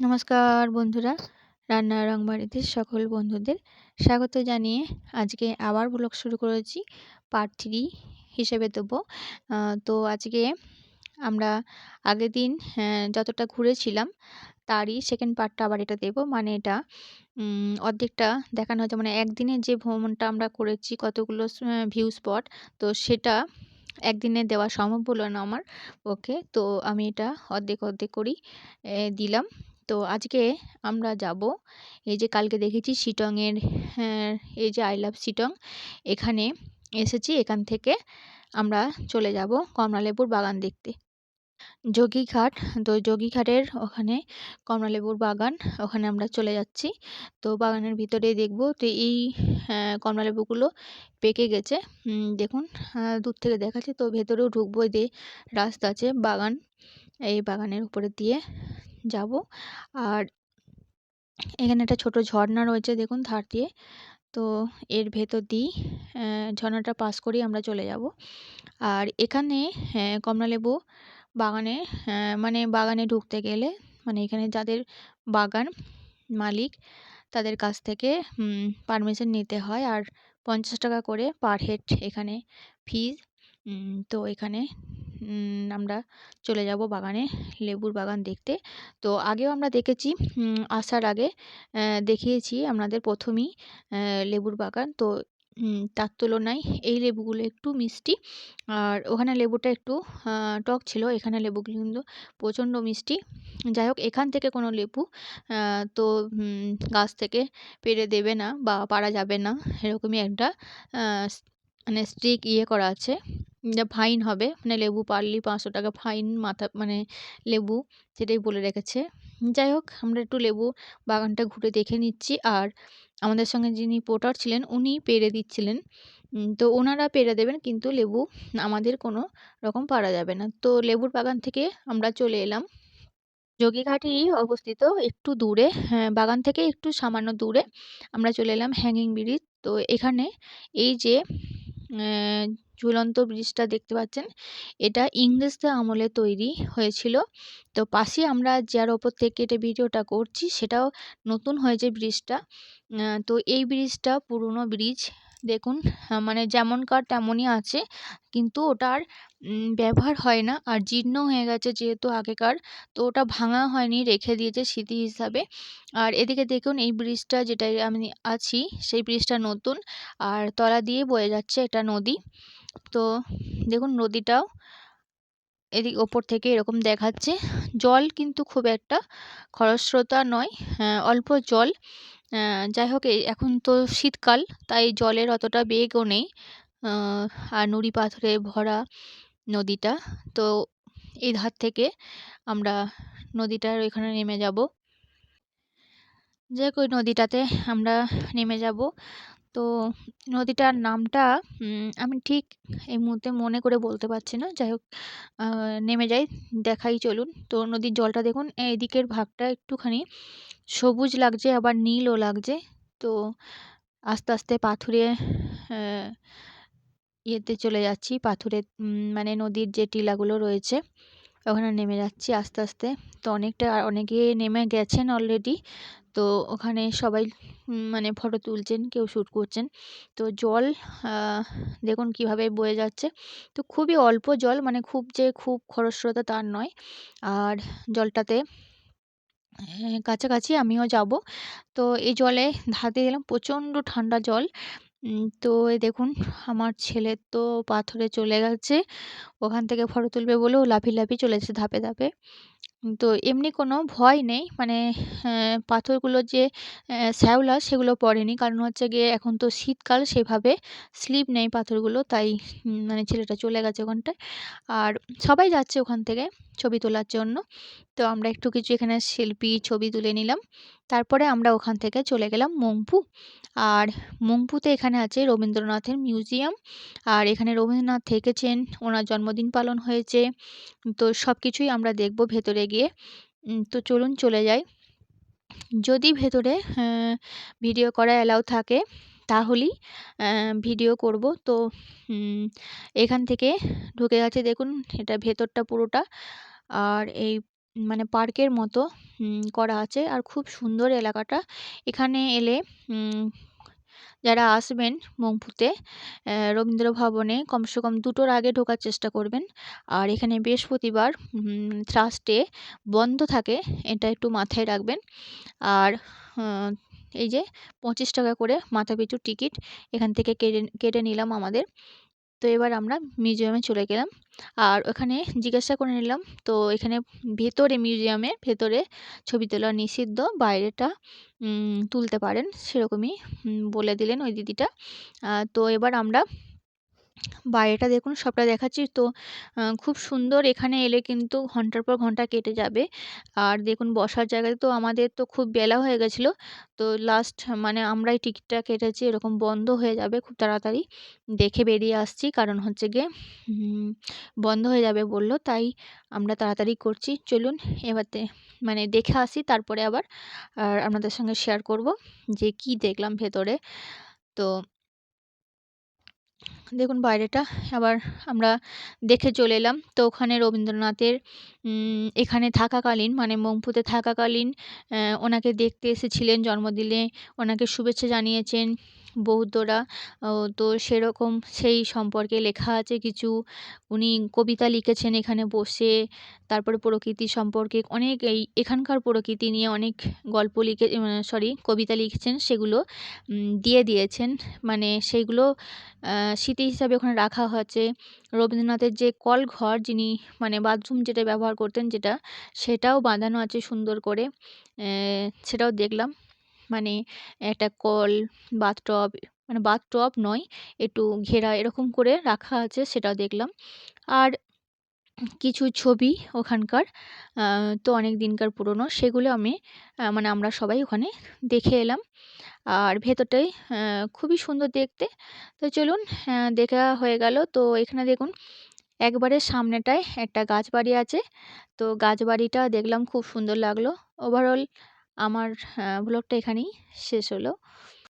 নমস্কার বন্ধুরা রান্নার রংবাড়িতে সকল বন্ধুদের স্বাগত জানিয়ে আজকে আবার ব্লগ শুরু করেছি পার্ট থ্রি হিসেবে দেবো। তো আজকে আমরা আগের দিন যতটা ঘুরেছিলাম তারই সেকেন্ড পার্টটা আবার এটা দেব। মানে এটা অর্ধেকটা দেখানো হয়েছে। মানে একদিনে যে ভ্রমণটা আমরা করেছি, কতগুলো ভিউ স্পট তো সেটা একদিনে দেওয়া সম্ভব হলো না আমার ওকে তো আমি এটা অর্ধেক অর্ধেক করেই দিলাম। তো আজকে আমরা যাব এই যে কালকে দেখেছি শিটংয়ের হ্যাঁ, এই যে আই লাভ শিটং এখানে এসেছি এখান থেকে আমরা চলে যাব কমলালেবুর বাগান দেখতে। যোগীঘাট তো যোগীঘাটের ওখানে কমলালেবুর বাগান ওখানে আমরা চলে যাচ্ছি। তো বাগানের ভিতরে দেখব তো এই কমলালেবুগুলো পেকে গেছে। দেখুন দূর থেকে দেখাচ্ছি তো ভেতরেও ঢুকবো যে রাস্তা আছে বাগান এই বাগানের উপরে দিয়ে। যাব। আর এখানে একটা ছোট ঝর্ণা রয়েছে দেখুন ধার দিয়ে। তো এর ভেতর দিয়েই ঝর্ণাটা পাস করেই আমরা চলে যাব। আর এখানে কমলালেবু বাগানে মানে বাগানে ঢুকতে গেলে মানে এখানে যাদের বাগান মালিক, তাদের কাছ থেকে পারমিশন নিতে হয়। আর পঞ্চাশ টাকা করে পার হেড এখানে ফিজ তো এখানে আমরা চলে যাব বাগানে, লেবুর বাগান দেখতে। তো আগেও আমরা দেখেছি আসার আগে দেখিয়েছি আপনাদের প্রথমেই লেবুর বাগান। তো তার তুলনায় এই লেবুগুলো একটু মিষ্টি। আর ওখানে লেবুটা একটু টক ছিল, এখানে লেবুগুলো কিন্তু প্রচণ্ড মিষ্টি। যাই হোক, এখান থেকে কোনো লেবু তো গাছ থেকে পেরে দেবে না বা পারা যাবে না। এরকমই একটা মানে স্ট্রিক ইয়ে করা আছে। ফাইন হবে। মানে লেবু পারলি পাঁচশো টাকা ফাইন মাথা মানে লেবু সেটাই বলে রেখেছে। যাই হোক আমরা একটু লেবু বাগানটা ঘুরে দেখে নিচ্ছি। আর আমাদের সঙ্গে যিনি পোটার ছিলেন উনি পেরে দিচ্ছিলেন। তো ওনারা পেরে দেবেন কিন্তু লেবু আমাদের কোনো রকম পারা যাবে না। তো লেবুর বাগান থেকে আমরা চলে এলাম। যোগীঘাটেই অবস্থিত একটু দূরে হ্যাঁ, বাগান থেকে একটু সামান্য দূরে। আমরা চলে এলাম হ্যাঙ্গিং ব্রিজ। তো এখানে এই যে ঝুলন্ত ব্রিজটা দেখতে পাচ্ছেন? এটা ইংরেজদের আমলে তৈরি হয়েছিল। তো পাশে আমরা যার ওপর থেকে এটা ভিডিওটা করছি, সেটাও নতুন হয়েছে ব্রিজটা। তো এই ব্রিজটা পুরনো ব্রিজ। দেখুন মানে যেমনকার তেমনই আছে। কিন্তু ওটার ব্যবহার হয় না। আর জীর্ণ হয়ে গেছে যেহেতু আগেকার, তো ওটা ভাঙা হয়নি, রেখে দিয়েছে স্মৃতি হিসাবে। আর এদিকে দেখুন, এই ব্রিজটা যেটাই আমি আছি, সেই ব্রিজটা নতুন। আর তলা দিয়ে বয়ে যাচ্ছে এটা নদী। তো দেখুন, নদীটাও এদিক ওপর থেকে এরকম দেখাচ্ছে। জল কিন্তু খুব একটা খরস্রোতা নয় অল্প জল। যাই হোক এখন তো শীতকাল, তাই জলের অতটা বেগও নেই। আর নুড়ি পাথরে ভরা নদীটা, তো এই ধার থেকে আমরা নদীটার ওইখানে নেমে যাব। যে ওই নদীটাতে আমরা নেমে যাব। তো নদীটার নামটা আমি ঠিক এই মুহূর্তে মনে করে বলতে পারছি না। যাই হোক নেমে যাই, দেখাই চলুন। তো নদীর জলটা দেখুন এদিকের ভাগটা একটুখানি সবুজ লাগছে, আবার নীলও লাগছে। তো আস্তে আস্তে পাথুরে ইয়েতে চলে যাচ্ছি। পাথুরে মানে নদীর যে টিলাগুলো রয়েছে, ওখানে নেমে যাচ্ছি আস্তে আস্তে। তো অনেকটা, অনেকে নেমে গেছেন অলরেডি তো ওখানে সবাই মানে ফটো তুলছেন, কেউ শ্যুট করছেন। তো জল দেখুন কীভাবে বয়ে যাচ্ছে। তো খুবই অল্প জল মানে খুব যে খুব খরস্রোতা তার নয়। আর জলটাতে কাছাকাছি আমিও যাব। তো এই জলে হাতে দিলাম প্রচণ্ড ঠান্ডা জল। তো দেখুন আমার ছেলে তো পাথরে চলে গেছে। ওখান থেকে ফটো তুলবে বলেও লাফি লাফি চলেছে ধাপে ধাপে। তো এমনি কোনো ভয় নেই? মানে পাথরগুলো যে শ্যাওলা সেগুলো পড়েনি। কারণ হচ্ছে গিয়ে এখন তো শীতকাল, সেভাবে স্লিপ নেই পাথরগুলো। তাই মানে ছেলেটা চলে গেছে ওখানটায়। আর সবাই যাচ্ছে ওখান থেকে ছবি তোলার জন্য। তো আমরা একটু কিছু এখানে শিল্পী ছবি তুলে নিলাম। তারপরে আমরা ওখান থেকে চলে গেলাম মংপু। আর মংপুতে এখানে আছে রবীন্দ্রনাথের মিউজিয়াম। আর এখানে রবীন্দ্রনাথ থেকেছেন। ওনার জন্মদিন পালন হয়েছে। তো সব কিছুই আমরা দেখব ভেতরে। গিয়ে তো চলুন চলে যাই। যদি ভেতরে ভিডিও করা অ্যালাউ থাকে, তাহলেই ভিডিও করব। তো এখান থেকে ঢুকে গেছে, দেখুন, এটা ভেতরটা পুরোটা। আর এই মানে পার্কের মতো করা আছে। আর খুব সুন্দর এলাকাটা। এখানে এলে যারা আসবেন মংপুতে রবীন্দ্র ভবনে কমসে কম দুটোর আগে ঢোকার চেষ্টা করবেন। আর এখানে বৃহস্পতিবার থার্সডে বন্ধ থাকে, এটা একটু মাথায় রাখবেন। আর এই যে পঁচিশ টাকা করে মাথাপিছু টিকিট এখান থেকে কেটে কেটে নিলাম আমাদের। তো এবার আমরা মিউজিয়ামে চলে গেলাম। আর ওখানে জিজ্ঞাসা করে নিলাম, তো এখানে ভেতরে মিউজিয়ামে ভেতরে ছবি তোলা নিষিদ্ধ, বাইরেটা তুলতে পারেন, সেরকমই বলে দিলেন ওই দিদিটা। তো এবার আমরা বাইরেটা দেখুন, সবটা দেখাচ্ছি। তো খুব সুন্দর এখানে এলে কিন্তু ঘণ্টার পর ঘণ্টা কেটে যাবে। আর দেখুন, বসার জায়গায় তো আমাদের তো খুব বেলা হয়ে গেছিল। তো লাস্ট মানে আমরাই টিকিটটা কেটেছি, এরকম বন্ধ হয়ে যাবে খুব তাড়াতাড়ি। দেখে বেরিয়ে আসছি, কারণ হচ্ছে গিয়ে বন্ধ হয়ে যাবে বলল, তাই আমরা তাড়াতাড়ি করছি। চলুন, এবারে মানে দেখে আসি, তারপরে আবার, আর আপনাদের সঙ্গে শেয়ার করব যে কি দেখলাম ভেতরে। তো দেখুন, বাইরেটা আবার আমরা দেখে চলে এলাম। তো ওখানে রবীন্দ্রনাথের এখানে থাকাকালীন মানে মংপুতে থাকাকালীন ওনাকে দেখতে এসেছিলেন, জন্মদিনে ওনাকে শুভেচ্ছা জানিয়েছেন। বৌদ্ধরা তো সেরকম সেই সম্পর্কে লেখা আছে কিছু। উনি কবিতা লিখেছেন এখানে বসে, তারপরে প্রকৃতি সম্পর্কে অনেক এই এখানকার প্রকৃতি নিয়ে অনেক গল্প লিখে সরি কবিতা লিখেছেন, সেগুলো দিয়ে দিয়েছেন। মানে সেইগুলো স্মৃতি হিসাবে ওখানে রাখা হয়েছে। রবীন্দ্রনাথের যে কল ঘর যিনি মানে বাথরুম যেটা ব্যবহার করতেন যেটা, সেটাও বাঁধানো আছে সুন্দর করে। সেটাও দেখলাম। মানে একটা কল, বাথটব মানে বাথটব নয়, একটু ঘেরা এরকম করে রাখা আছে সেটাও দেখলাম। আর কিছু ছবি ওখানকার তো অনেক দিনকার পুরনো, সেগুলো আমি মানে আমরা সবাই ওখানে দেখে এলাম। আর ভেতরটাই খুবই সুন্দর দেখতে। তো চলুন দেখা হয়ে গেল। তো এখানে দেখুন, একবারে সামনেটায় একটা গাছ বাড়ি আছে। তো গাছ বাড়িটা দেখলাম খুব সুন্দর লাগল। ওভারঅল আমার ব্লগটা এখানেই শেষ হলো।